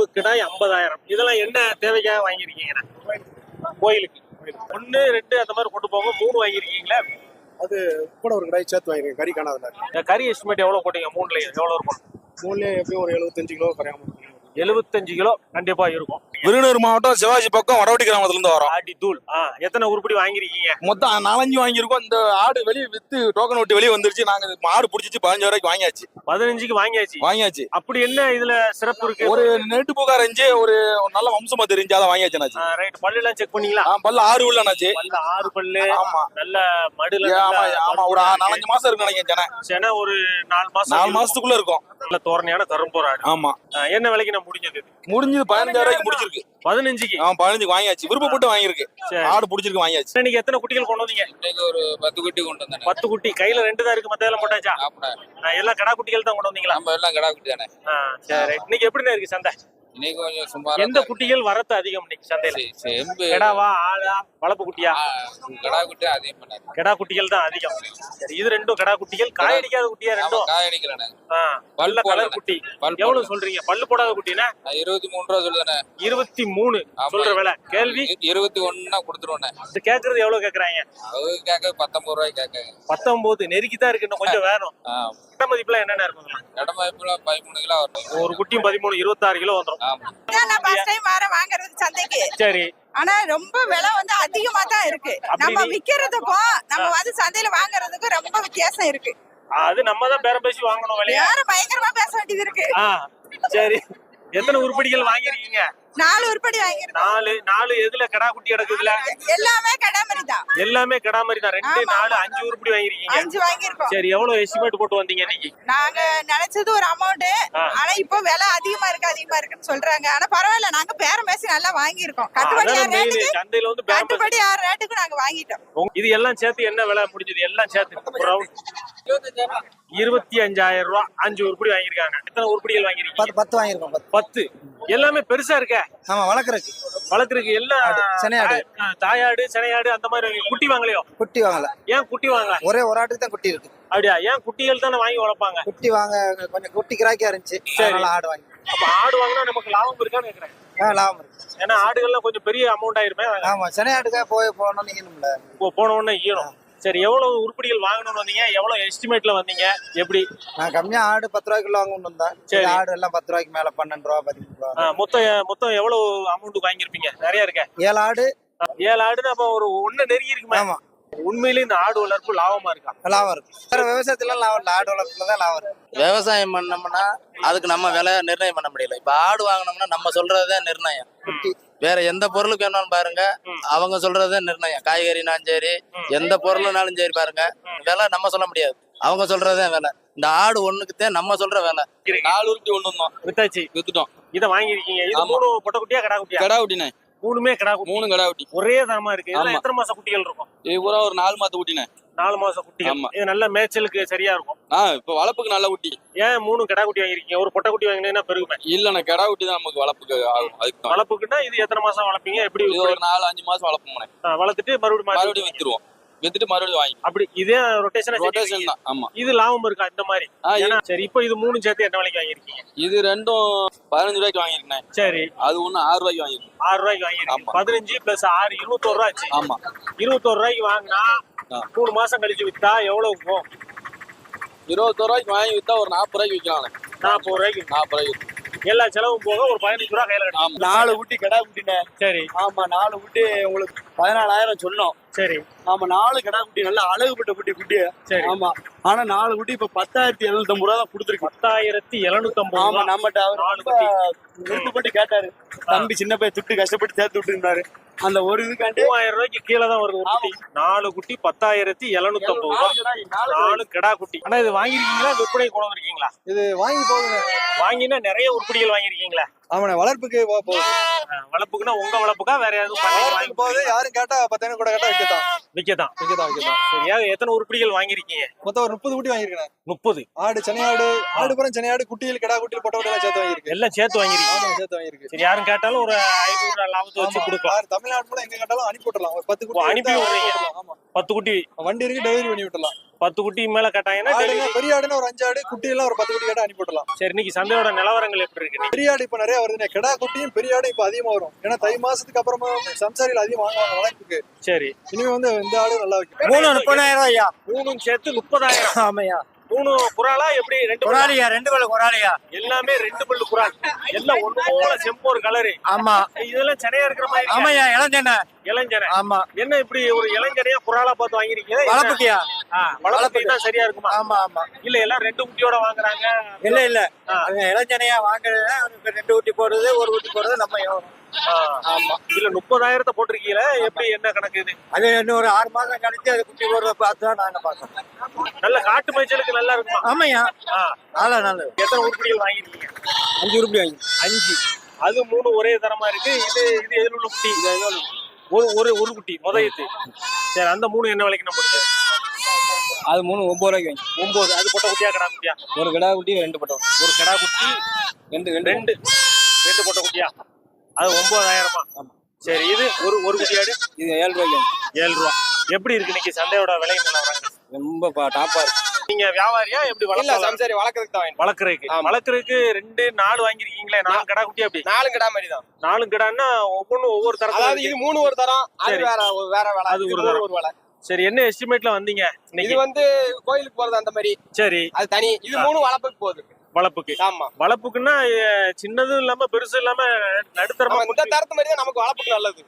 மூணு கிடாய் ஐம்பதாயிரம் இதெல்லாம் என்ன தேவைக்காக வாங்கியிருக்கீங்கண்ணா கோயிலுக்கு. ஒன்று ரெண்டு அந்த மாதிரி கொண்டு போங்க. மூணு வாங்கியிருக்கீங்களா? அது கூட ஒரு கடாய் சேர்த்து வாங்கிருக்கேன் கறி காணாதுல. கறி எஸ்டிமேட் எவ்வளோ போட்டீங்க? மூணுல எவ்வளோ இருக்கும்? மூணுலேயே எப்படியும் ஒரு எழுபத்தஞ்சு கிலோ குறையாம எழுபத்தஞ்சு கிலோ கண்டிப்பா இருக்கும். விருதுநகர் மாவட்டம் சிவாஜி பக்கம் வடவட்டி கிராமத்துல இருந்து வரோம். ஆடி தூள். எத்தனை உருப்படி வாங்கியிருக்கீங்க? மொத்தம் நாலஞ்சு வாங்கியிருக்கோம். இந்த ஆடு வெளியே வித்து டோக்கன் விட்டு வெளியே வந்துருச்சு. நாங்க ஆடு பிடிச்சிச்சு பதினஞ்சு வரைக்கும் வாங்கியாச்சு. பதினஞ்சுக்கு வாங்கியாச்சு. வாங்கியாச்சு. அப்படி என்ன இதுல சிறப்பு இருக்கு? ஒரு நெட்டு புகா இருந்துச்சு. ஒரு நல்ல வம்சமா தெரிஞ்சு அதை வாங்கியாச்சுனாச்சு ரைட் பல்லு எல்லாம் செக் பண்ணீங்களா? பல்லு ஆறு உள்ளனாச்சு பல்லு ஆறு பல்லு. ஆமா. நல்ல மடுல ஆமா ஆமா. ஒரு நாலஞ்சு மாசம் இருக்கு நினைக்கிறேன். சென ஒரு நாலு மாசம் நாலு மாசத்துக்குள்ள இருக்கும். நல்ல தோரணையான கரும்போராடு ஆமா. என்ன விலைக்கு நான் முடிஞ்சது? முடிஞ்சது பதினஞ்சாயிரம் முடிச்சிருக்கு பதினஞ்சுக்கு? ஆ பதினஞ்சுக்கு வாங்கியாச்சு. விருப்பப்பட்டு வாங்கியிருக்கு. ஆடு பிடிச்சிருக்கு வாங்கியாச்சு. இன்னைக்கு எத்தனை குட்டிகள் கொண்டு வந்தீங்க? இன்னைக்கு ஒரு பத்து குட்டி கொண்டு வந்தேன். பத்து குட்டி. கையில ரெண்டு தான் இருக்கு மத்த எல்லாம் போட்டாச்சா எல்லாம் கடா குட்டிகள் தான் கொண்டு வந்தீங்களா? நம்ம எல்லாம் கடா குட்டி தானே சரி. இன்னைக்கு எப்படிண்ணே இருக்கு சந்தை? இன்னைக்கு கொஞ்சம் சுமாரா எந்த குட்டிகள் வரத்து அதிகம் இன்னைக்கு சந்தையில? செம்பு. கெடாவா ஆளா வளப்பு குட்டியா? கடா குட்டி அதிகம் பண்ணாது கெடா குட்டிகள் தான் அதிகம். சரி இது ரெண்டும் கெடா குட்டிகள் காய் அடிக்காத குட்டியா ரெண்டும்? காய் அடிக்கலண்ணே ஆ, பல் நல்ல கலர். குட்டி. எவ்வளவு சொல்றீங்க? பல்லு போடாத குட்டினா? இருபத்தி மூணு ரூபா சொல்லுதானே இருபத்தி மூணு. சொல்ற விலை. கேள்வி? இருபத்தி ஒண்ணுனா கொடுத்துருவோண்ணே. இது கேக்குறது எவ்வளவு கேக்குறாங்க? அவங்க கேட்க பத்தொன்பது ரூபாய்க்கு கேட்காங்க பத்தொன்பது நெருக்கி தான் இருக்கு இன்னும் கொஞ்சம் வேணும். ஆ கிட்ட மதிப்புலாம் என்னென்ன இருக்குங்களா இடமாய்ப்புல பதிமூணு கிலோ வரும். ஒரு குட்டியும் பதிமூணு இருபத்தாறு கிலோ வந்துடும் நான் ஃபர்ஸ்ட் டைம் வர வாங்குறது சந்தைக்கு. சரி. ஆனா ரொம்ப விலை வந்து அதிகமா தான் இருக்கு. நம்ம விக்கிறதுக்கும் நம்ம வந்து சந்தையில வாங்குறதுக்கும் ரொம்ப வித்தியாசம் இருக்கு. அது நம்ம தான் பேரம் பேசி வாங்கணும் விலையா யாரும் பயங்கரமா பேச வேண்டியது இருக்கு. சரி. எத்தனை உருப்படிகள் வாங்கிருக்கீங்க நாலு உருப்படி வாங்கிருக்கோம் நாலு நாலு எதுல கடா குட்டி கிடக்குதுல எல்லாமே கடாமரி தான். எல்லாமே கடா மாதிரி தான். ரெண்டு நாலு. அஞ்சு உருப்படி வாங்கிருக்கீங்க அஞ்சு வாங்கியிருக்கோம். சரி எவ்வளவு எஸ்டிமேட் போட்டு வந்தீங்க இன்னைக்கு? நாங்க நினைச்சது ஒரு அமௌண்ட். ஆனா இப்போ விலை அதிகமா இருக்கு அதிகமா இருக்குன்னு சொல்றாங்க. ஆனா பரவாயில்ல நாங்க பேரம் பேசி நல்லா கட்டுப்படி ஆறு ரேட்டுக்கு சந்தையில வந்து கட்டுப்படி ஆறு ரேட்டுக்கு நாங்க வாங்கிட்டோம். இது எல்லாம் சேர்த்து என்ன விலை முடிஞ்சது? எல்லாம் சேர்த்து. இருபத்தி அஞ்சாயிரம் ரூபாய் அஞ்சு உருப்படி வாங்கியிருக்காங்க. எத்தனை உருப்படிகள் வாங்கிருக்கீங்க பத்து பத்து வாங்கியிருக்கோம் பத்து. பத்து. எல்லாமே பெருசா இருக்க? ஆமா வளர்க்குறதுக்கு வளர்க்குறதுக்கு எல்லாம் ஆடு, சினையாடு. தாயாடு சினையாடு அந்த மாதிரி குட்டி வாங்கலையோ? குட்டி வாங்கல. ஏன் குட்டி வாங்க ஒரே ஒரு ஆட்டுக்கு தான் குட்டி இருக்கு. அப்படியா? ஏன் குட்டிகள் தானே வாங்கி வளர்ப்பாங்க? குட்டி வாங்க கொஞ்சம் குட்டி கிராக்கியா இருந்துச்சு. அதனால ஆடு வாங்கி. அப்ப ஆடு வாங்கினா நமக்கு லாபம் இருக்கான்னு கேக்குறேன். லாபம் இருக்கு. ஏன்னா ஆடுகள்லாம் கொஞ்சம் பெரிய அமௌண்ட் ஆயிருமே. ஆமா சென்னை போய் நீங்க இப்போ போன உடனே ஈரும் சரி எவ்வளவு உருப்படிகள் வாங்கணும்னு வந்தீங்க? எவ்வளவு எஸ்டிமேட்ல வந்தீங்க? எப்படி? நான் கம்மியா ஆடு பத்து ரூபாய்க்குள்ள வாங்கணும் வந்தேன். சரி. ஆடு எல்லாம் பத்து ரூபாய்க்கு மேல பன்னெண்டு ரூபா பதிமூணு ரூபா. மொத்தம் மொத்தம் எவ்வளவு அமௌண்ட் வாங்கியிருப்பீங்க? நிறைய இருக்க. ஏழு ஆடு. ஏழு ஆடுன்னு அப்ப ஒரு ஒண்ணு நெருங்கி இருக்குமே. ஆமா. உண்மையிலேயே இந்த ஆடு வளர்ப்பு லாபமா இருக்கா? லாபம் இருக்கு. வேற விவசாயத்துல லாபம் இல்லை. ஆடு வளர்ப்புல தான் லாபம் இருக்கு. விவசாயம் பண்ணோம்னா அதுக்கு நம்ம விலை நிர்ணயம் பண்ண முடியல. இப்ப ஆடு வாங்கினோம்னா நம்ம சொல்றதுதான் நிர்ணயம். குட்டி வேற எந்த பொருளுக்கு வேணாலும் பாருங்க. அவங்க சொல்றதுதான் நிர்ணயம். காய்கறினாலும் சரி. எந்த பொருள்னாலும் சரி பாருங்க. விலை நம்ம சொல்ல முடியாது. அவங்க சொல்றதுதான் விலை இந்த ஆடு ஒண்ணுக்குத்தான் நம்ம சொல்ற விலை நாலு ஒண்ணு வந்தோம் வித்தாச்சு. வித்துட்டோம். இத வாங்கிருக்கீங்க இது. மூணு பொட்டை குட்டியா கடா குட்டியா? கடா குட்டினே. மூணுமே கடா குட்டி. மூணு கடா குட்டி. ஒரே தரமா இருக்கு. எத்தனை மாசம் குட்டிகள் இருக்கும்? இது பூரா ஒரு நாலு மாத்த குட்டினே நாலு மாசம் குட்டிகள். இது நல்ல மேய்ச்சலுக்கு சரியா இருக்கும். ஆ இப்ப வளர்ப்புக்கு நல்ல குட்டி. ஏன் மூணு கடா குட்டி வாங்கிருக்கீங்க ஒரு பொட்டை குட்டி வாங்கினீங்கன்னா பெருகுமே. இல்லண்ணே கடா குட்டி தான் நமக்கு வளர்ப்புக்கு ஆகும். அதுக்கு தான். வளர்ப்புக்குன்னா இது எத்தனை மாசம் வளர்ப்பீங்க? எப்படி ஒரு நாலு அஞ்சு மாசம் வளர்ப்போம் வளர்த்துட்டு மறுபடியும் மறுபடியும் வித்துருவோம். வித்துட்டு மறுபடியும் வாங்கி அப்படி இதே ரொட்டேஷனா ரொட்டேஷன் தான் ஆமா. இது லாபம் இருக்கா இந்த மாதிரி? ஆ, இது- ஏன்னா சரி இப்போ இது மூணு சேர்த்து என்ன விலைக்கு வாங்கிருக்கீங்க இது ரெண்டும் பதினஞ்சு ரூபாய்க்கு வாங்கியிருக்கேன். சரி. அது ஒண்ணு ஆறு ரூபாய்க்கு வாங்கியிருக்கேன். ஆறு ரூபாய்க்கு வாங்கிருக்கீங்க ஆமா. பதினஞ்சு பிளஸ் ஆறு இருபத்தோரு ரூபா ஆச்சு. ஆமா. இருபத்தோரு ரூபாய்க்கு வாங்கினா. மூணு மாசம் கழிச்சு வித்தா எவ்வளவு போகும்? இருபத்தோரு ரூபாய்க்கு வாங்கி வித்தா ஒரு நாற்பது ரூபாய்க்கு விற்கலாம் நாற்பது ரூபாய்க்கு. நாற்பது ரூபாய்க்கு எல்லா செலவும் போக ஒரு பதினஞ்சு ரூபா கையில கிடைக்கும் நாலு குட்டி கடா குட்டினே சரி. ஆமா நாலு குட்டி உங்களுக்கு பதினாலாயிரம் சொன்னோம். சரி. ஆமா நாலு கடா குட்டி நல்ல அழகுப்பட்ட குட்டி குட்டி. சரி. ஆமா. ஆனா நாலு குட்டி இப்ப பத்தாயிரத்தி எழுநூத்தி ஐம்பது ரூபா தான் கொடுத்துருக்கு. பத்தாயிரத்தி எழுநூத்தி ஐம்பது ஆமா நம்மகிட்ட அவர் விருப்பப்பட்டு கேட்டாரு. தம்பி சின்ன பையன் துட்டு கஷ்டப்பட்டு சேர்த்து விட்டு இருந்தாரு அந்த ஒரு இதுக்காண்டி மூவாயிரம் ரூபாய்க்கு கீழே தான் வருது ஒரு குட்டி. நாலு குட்டி பத்தாயிரத்தி எழுநூத்தி ஐம்பது ரூபா. நாலு கிடா குட்டி. ஆனா இது வாங்கிருக்கீங்களா விற்பனை கொண்டு வந்திருக்கீங்களா? இது வாங்கி போகுங்க வாங்கினா நிறைய உருப்படிகள் வாங்கிருக்கீங்களா ஆமாண்ணே வளர்ப்புக்கு போகுது. வளர்ப்புக்குன்னா உங்க வளர்ப்புக்கா வேற எதுவும் வாங்கி போகுது யாரும் கேட்டா பத்தாயிரம் கூட கேட்டா விற்கத்தான் விக்கதான் விற்கத்தான் விற்கத்தான் சரியா எத்தனை உருப்படிகள் வாங்கிருக்கீங்க மொத்தம் ஒரு முப்பது குட்டி வாங்கியிருக்கேன் முப்பது. ஆடு சென்னை ஆடு ஆடு புறம் சென்னை ஆடு குட்டியில் கிடா குட்டியில் பொட்டை குட்டியெல்லாம் சேர்த்து வாங்கியிருக்கு எல்லாம் சேர்த்து வாங்கிருக்கீங்க ஆமா சேர்த்து வாங்கியிருக்கு சரி யாரும் கேட்டாலும் ஒரு ஐநூறு லாபத்தை வச்சு யார் தமிழ்நாடு கூட எங்க கேட்டாலும் அனுப்பி விட்டுறலாம் ஒரு பத்து குட்டி அனுப்பி விடுறீங்க. பத்து குட்டி. வண்டி இருக்கு டெலிவரி பண்ணி விட்டுறலாம் பத்து குட்டி மேல கட்டாங்கன்னா. பெரிய ஆடுனா ஒரு அஞ்சு ஆடு குட்டி எல்லாம் ஒரு பத்து குட்டி கேட்டா அனுப்பி விடலாம் சரி இன்னைக்கு சந்தையோட நிலவரங்கள் எப்படி இருக்கு? பெரிய ஆடு இப்ப நிறைய வருதுண்ணே. கிடா குட்டியும் பெரிய ஆடும் இப்ப அதிகமா வரும். ஏன்னா தை மாசத்துக்கு அப்புறமா சம்சாரிகள் அதிகம் வாங்குவாங்க வளர்ப்புக்கு சரி. இனிமே வந்து இந்த ஆடு நல்லா வைக்கும். மூணு முப்பதாயிரம் ஐயா. மூணும் சேர்த்து முப்பதாயிரம். ஆமையா. மூணு குறாலா எப்படி ரெண்டு பல்லா? குராலியா ரெண்டு பேரும் குராலியா எல்லாமே ரெண்டு பல்லு குறால். எல்லாம் ஒண்ணு போல செம்போர் கலரு. ஆமா. இதெல்லாம் சென்னையா இருக்கிற மாதிரி இருக்கே. ஆமாய்யா இளஞ்சென்ன இளஞ்சனை ஆமா. என்ன இப்படி ஒரு இளஞ்சனையா குறாலா பார்த்து வாங்கிருக்கீங்க வளர்ப்புக்கியா? சரியா இருக்குமா? ஆமா ஆமா. இல்ல எல்லாம் ரெண்டு குட்டியோட வாங்குறாங்க? இல்ல இல்ல. அது இளஞ்சனையா வாங்குறது அவனுக்கு ரெண்டு ஊட்டி போடுறது ஒரு ஊட்டி போடுறது நம்ம ஆமா. இல்ல முப்பதாயிரத்தை போட்டிருக்கீங்களா? எப்படி என்ன கணக்கு இது அது இன்னும் ஒரு ஆறு மாசம் கழிச்சு அது குட்டி போடுறத பார்த்து தான் நாங்க பார்க்கணும் நல்ல காட்டு மேய்ச்சலுக்கு நல்லா இருக்குமா? ஆமாய்யா. ஆ, அதான் நல்லது எத்தனை உருப்படிகள் வாங்கிருக்கீங்க அஞ்சு ரூபாய் வாங்கி அஞ்சு. அது மூணு ஒரே தரமா இருக்கு. இது இது எதில் உள்ள குட்டி? ஒரு ஒரு ஒரு குட்டி முதயத்து சரி அந்த மூணு என்ன விலைக்கு நம்ம அது மூணு ஒன்பது ரூபாய்க்கு வாங்கி ஒன்பது அது பொட்டை குட்டியா கடா குட்டியா? ஒரு கிடா குட்டி ரெண்டு பட்டம் ஒரு கடா குட்டி ரெண்டு ரெண்டு ரெண்டு. பொட்டை குட்டியா? அது ஒன்பதாயிரமா சரி இது ஒரு ஒரு குட்டியாடு இது ஏழு ரூபாய்க்கு வாங்கி ஏழு ரூபா. எப்படி இருக்கு இன்னைக்கு? சந்தையோட விலை நிலவரங்க ரொம்ப டாப்பா இருக்கு. நீங்க வியாபாரியா? எப்படி இல்ல வளர்க்கலாம் சம்சாரி வளர்க்கறதுக்கு தான் வாங்கிட்டு வளர்க்கறதுக்கு. ஆமா. வளர்க்கறதுக்கு ரெண்டு நாலு வாங்கிருக்கீங்களே நாலு கடா குட்டி அப்படி? நாலு கிடா மாதிரி தான். நாலு கடான்னா ஒவ்வொன்றும் ஒவ்வொரு அதாவது தரத்துல இது மூணு ஒரு தரம் அது சரி. வேற ஒரு வேற வேலை. அது ஒரு தரம். ஒரு வேலை. சரி என்ன எஸ்டிமேட்ல வந்தீங்க இது வந்து கோயிலுக்கு போறது அந்த மாதிரி. சரி. அது தனி. இது மூணு வளர்ப்புக்கு போகுது. வளர்ப்புக்கு ஆமா. வளர்ப்புக்குன்னா சின்னதும் இல்லாம பெருசும் இல்லாம நடுத்தரமா இந்த தரத்து மாதிரி தான் நமக்கு வளர்ப்புக்கு நல்லது.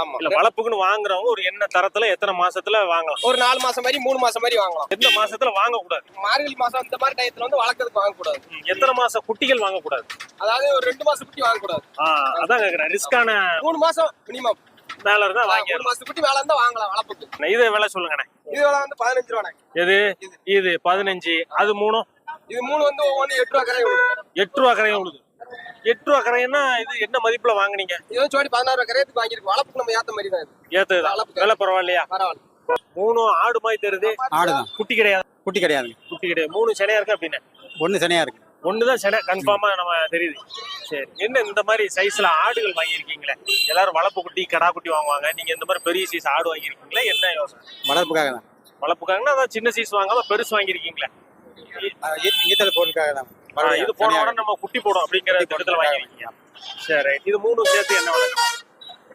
ஆமா. இல்ல வளர்ப்புக்குன்னு வாங்குறவங்க ஒரு என்ன தரத்துல எத்தனை மாசத்துல வாங்கலாம்? ஒரு நாலு மாசம் மாதிரி மூணு மாசம் மாதிரி வாங்கலாம். எந்த மாசத்துல வாங்க கூடாது மார்கழி மாசம் இந்த மாதிரி டயத்துல வந்து வளர்க்கறதுக்கு வாங்கக்கூடாது. ம், எத்தனை மாச குட்டிகள் வாங்க கூடாது அதாவது ஒரு ரெண்டு மாசம் குட்டி வாங்கக்கூடாது. அதான் கேக்குறேன். ரிஸ்கான மூணு மாசம் மினிமம் மேல இருந்தா மூணு வாங்கிடலாம் மாசம் குட்டி வேலை இருந்தா வாங்கலாம் வளர்ப்புக்கு இதை விலை சொல்லுங்கண்ணே. இது வேலை வந்து பதினஞ்சு ரூபாய் எது? இது. பதினஞ்சு. அது மூணும்? இது மூணு வந்து ஒவ்வொன்று எட்டு ரூபா கரை விழுது. எட்டு ரூபா கரையும் உழுது எட்டு ரூபா கரையன்னா இது என்ன மதிப்புல வாங்குனீங்க? இது ஜோடி பதினாறு ரூபா கரையத்துக்கு வாங்கியிருக்கு வளர்ப்புக்கு நம்ம ஏத்த மாதிரி தான் இது. ஏத்துதான் வளர்ப்புக்கு. விலை பரவாயில்லையா? பரவாயில்ல. மூணு ஆடு மாதிரி தருது ஆடுதான். குட்டி கிடையாது. குட்டி கிடையாது குட்டி கிடையாது. மூணு சிலையா இருக்கு அப்படின்னு. ஒண்ணு சனியா இருக்கு. ஒண்ணுதான் சிலை கன்ஃபார்மா நம்ம தெரியுது. சரி. என்ன இந்த மாதிரி சைஸ்ல ஆடுகள் வாங்கியிருக்கீங்களே? எல்லாரும் வளர்ப்பு குட்டி கடா குட்டி வாங்குவாங்க. நீங்க இந்த மாதிரி பெரிய சைஸ் ஆடு வாங்கியிருக்கீங்களே? என்ன யோசனை? வளர்ப்புக்காக தான். வளர்ப்புக்காங்கன்னா அதான் சின்ன சைஸ் வாங்காம பெருசு வாங்கியிருக்கீங்களே? ஈத்தல் போறதுக்காக தான். இது போன உடனே நம்ம குட்டி போடும் அப்படிங்கிற திட்டத்துல வாங்கிருக்கீங்க சரி இது மூணு சேர்த்து என்ன விலை?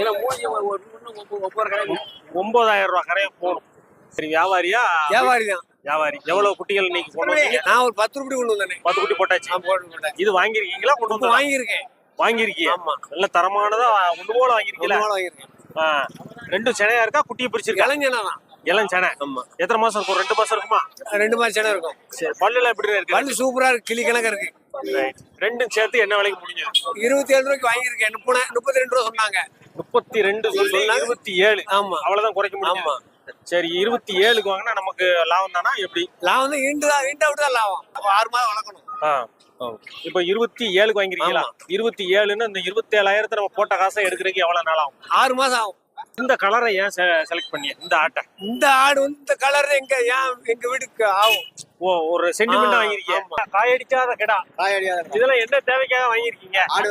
ஏன்னா மூணு ஒவ்வொரு கடை ஒன்பதாயிரம் ரூபாய் கரையை போகணும் சரி வியாபாரியா? வியாபாரி தான். வியாபாரி. எவ்வளவு குட்டிகள் இன்னைக்கு கொண்டு வந்தீங்க? நான் ஒரு பத்து ரூபாய் கொண்டு வந்தேன். பத்து குட்டி போட்டாச்சு. போட்டு இது வாங்கிருக்கீங்களா கொண்டு வந்து வாங்கியிருக்கேன். வாங்கிருக்கீங்க ஆமா. நல்ல தரமானதா ஒண்ணு போல வாங்கிருக்கீங்களா வாங்கியிருக்கேன். ஆ, ரெண்டும் செனையா இருக்கா? குட்டியை பிரிச்சிருக்கா? இளஞ்சனா தான். இளம் செனை. ஆமா. எத்தனை மாசம் இருக்கும்? ரெண்டு மாசம் இருக்குமா? ரெண்டு மாதிரி சனம் இருக்கும். சரி பல்லுல எப்படி இருக்கு? பல்லு சூப்பரா இருக்கு. கிளி கணக்கா இருக்கு. ரெண்டும் சேர்த்து என்ன விலைக்கு முடிஞ்சது? இருபத்தி ஏழு ரூபாய்க்கு வாங்கியிருக்கேன். முப்பது முப்பத்தி ரெண்டு ரூபா சொன்னாங்க. முப்பத்தி ரெண்டு சொல்லி இருபத்தி ஏழு. ஆமா. அவ்வளவுதான் குறைக்க முடியும். ஆமா. சரி இருபத்தி ஏழுக்கு வாங்கினா நமக்கு லாபம் தானா? எப்படி? லாபம் வந்து ஈண்டு தான் ஈண்டா விட்டு தான் லாபம். அப்ப ஆறு மாதம் வளர்க்கணும். ஆ. இப்ப இருபத்தி ஏழுக்கு வாங்கிருக்கீங்களா? இருபத்தி ஏழுன்னு இந்த இருபத்தி ஏழாயிரத்தை நம்ம போட்ட காசை எடுக்கிறதுக்கு எவ்வளவு நாள் ஆகும்? ஆறு மாசம் ஆகும். இந்த கலரை ஏன் செலக்ட் பண்ணி இந்த ஆட்டை? இந்த ஆடு வந்து இந்த கலர் எங்க ஏன் எங்க வீட்டுக்கு ஆகும்? ஓ ஒரு சென்டிமெண்ட் வாங்கிருக்கீங்க காயடிச்சாத கிடா. காயடியாத இதெல்லாம் என்ன தேவைக்காக வாங்கிருக்கீங்க ஆடு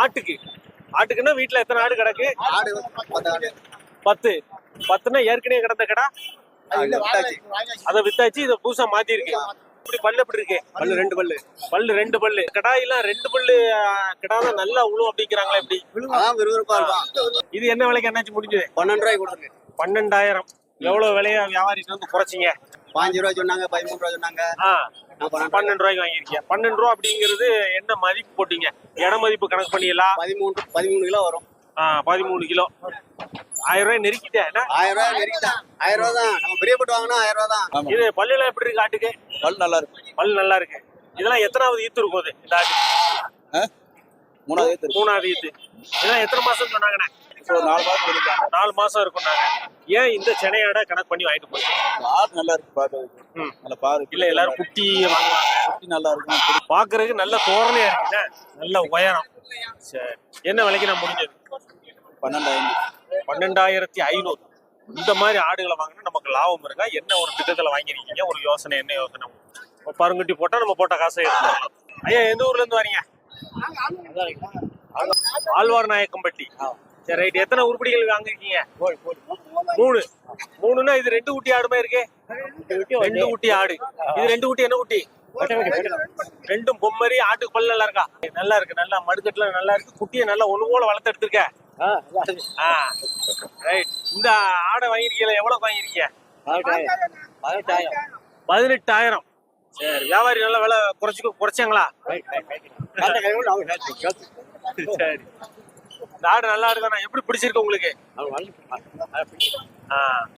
ஆட்டுக்கு. ஆட்டுக்குன்னா வீட்டுல எத்தனை ஆடு கிடக்கு? ஆடு பத்து ஆடு. பத்து. பத்துனா ஏற்கனவே கிடந்த கடா? அதை வித்தாச்சு இதை புதுசா மாத்தி இருக்கு இப்படி பல்லு எப்படி இருக்கு? பல்லு ரெண்டு பல்லு. பல்லு ரெண்டு பல்லு. கடாயெல்லாம் ரெண்டு பல்லு கிடா தான் நல்லா உழுவும் அப்படிங்கிறாங்களே எப்படி? விறுவிறுப்பா இருக்கும். இது என்ன விலைக்கு என்னாச்சு முடிஞ்சது? பன்னெண்டு ரூபாய்க்கு கொடுத்துருக்கு பன்னெண்டாயிரம். எவ்வளவு விலையா வியாபாரிட்டு வந்து குறைச்சிங்க? பாஞ்சு ரூபாய் சொன்னாங்க பதிமூணு ரூபாய் சொன்னாங்க. பன்னெண்டு பன்னெண்டு ரூபாய்க்கு வாங்கியிருக்கீங்க. பன்னெண்டு ரூபா அப்படிங்கிறது என்ன மதிப்பு போட்டீங்க? இட மதிப்பு கணக்கு பண்ணிடலாம் பதிமூணு பதிமூணு கிலோ வரும். ஆ, பதிமூணு கிலோ. ஆயிரம் ரூபாய் நெருக்கிட்டேன்? ஆயிரம் ரூபாய் நெருக்கிட்டான். ஆயிரம் ரூபாய் தான். நம்ம பெரிய போட்டு வாங்கினா ஆயிரம் ரூபாய் தான். இது பல்லுல எப்படி இருக்கு ஆட்டுக்கு? பல் நல்லா இருக்கு. பல்லு நல்லா இருக்கு. இதெல்லாம் எத்தனாவது ஈத்து இருக்கும் இது இந்த ஆட்டு மூணாவது இருக்கு. மூணாவது ஈத்து. இதெல்லாம் எத்தனை மாசம் சொன்னாங்கண்ணே? நாலு மாதம் இருக்காங்க நாலு மாசம் இருக்கும்னாங்க ஏன் இந்த சென்னையாட கணக்கு பண்ணி வாங்கிட்டு போய் ஆடு நல்லா இருக்கு பாக்குறதுக்கு. நல்ல பாரு இல்ல எல்லாரும் குட்டி வாங்குவாங்க. குட்டி நல்லா இருக்கும் பாக்குறதுக்கு நல்ல தோரணையா இருக்குண்ணே நல்ல உயரம். சரி. என்ன விலைக்கு நான் முடிஞ்சது? பன்னெண்டாயிரம். பன்னெண்டாயிரத்தி ஐநூறு. இந்த மாதிரி ஆடுகளை வாங்கினா நமக்கு லாபம் இருக்கா என்ன ஒரு திட்டத்துல வாங்கிருக்கீங்க ஒரு யோசனை என்ன யோசனை? பருங்குட்டி போட்டா நம்ம போட்ட காசை எடுத்துக்கலாம் ஐயா எந்த ஊர்ல இருந்து வரீங்க? ஆழ்வார் நாயக்கம்பட்டி. சரி ரைட் எத்தனை உருப்படிகள் வாங்கிருக்கீங்க மூணு. மூணுன்னா இது ரெண்டு குட்டி ஆடு மாதிரி இருக்கு. ரெண்டு குட்டி ஆடு. இது ரெண்டு குட்டி என்ன குட்டி ரெண்டும் பொம்மரி ஆட்டுக்கு பல்லு நல்லா இருக்கா? நல்லா இருக்கு. நல்லா மடுக்கட்டுல நல்லா இருக்கு. குட்டியை நல்லா ஒண்ணு போல வளர்த்து எடுத்திருக்க. ரைட் இந்த ஆடை வாங்கிருக்கீங்களா எவ்வளவு வாங்கிருக்கீங்க பதினெட்டாயிரம். சரி வியாபாரி நல்ல விலை குறைச்சு குறைச்சாங்களா? சரி. இந்த ஆடு நல்லா இருக்குதாண்ணா எப்படி பிடிச்சிருக்கு உங்களுக்கு? ஆ.